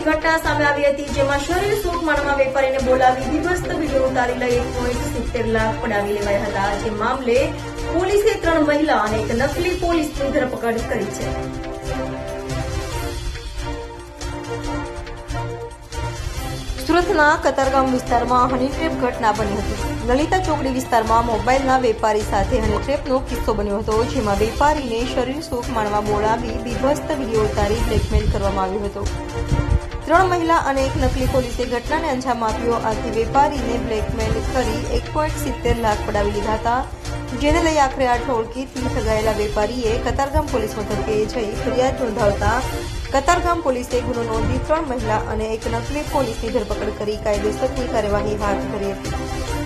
નકલી ઘટના સામે આવી હતી, જેમાં શરીર સુખ માણવા વેપારીને બોલાવી બીભત્સ વીડિયો ઉતારી લઈ એક પોઈન્ટ સિત્તેર લાખ પડાવી લેવાયા હતા. જે મામલે પોલીસે ત્રણ મહિલા અને એક નકલી પોલીસની ધરપકડ કરી છે. સુરતના કતારગામ વિસ્તારમાં હનીટ્રેપ ઘટના બની હતી. લલિતા ચોકડી વિસ્તારમાં મોબાઈલના વેપારી સાથે હનીટ્રેપનો કિસ્સો બન્યો હતો, જેમાં વેપારીને શરીર સુખ માણવા બોલાવી બીભસ્ત વીડિયો ઉતારી બ્લેકમેલ કરવામાં આવ્યો હતો. ત્રણ મહિલા અને એક નકલી પોલીસે ઘટનાને અંજામ આપ્યો. આથી વેપારીને બ્લેકમેલ કરી એક લાખ પડાવી લીધા હતા, જેને લઈ આખરે આ ટોળકીથી સગાયેલા વેપારીએ કતારગામ પોલીસ મથકે જઈ ફરિયાદ નોંધાવતા કતારગામ પોલીસે ગુનો નોંધી ત્રણ મહિલા અને એક નકલી પોલીસની ધરપકડ કરી કાયદેસરની કાર્યવાહી હાથ ધરી હતી.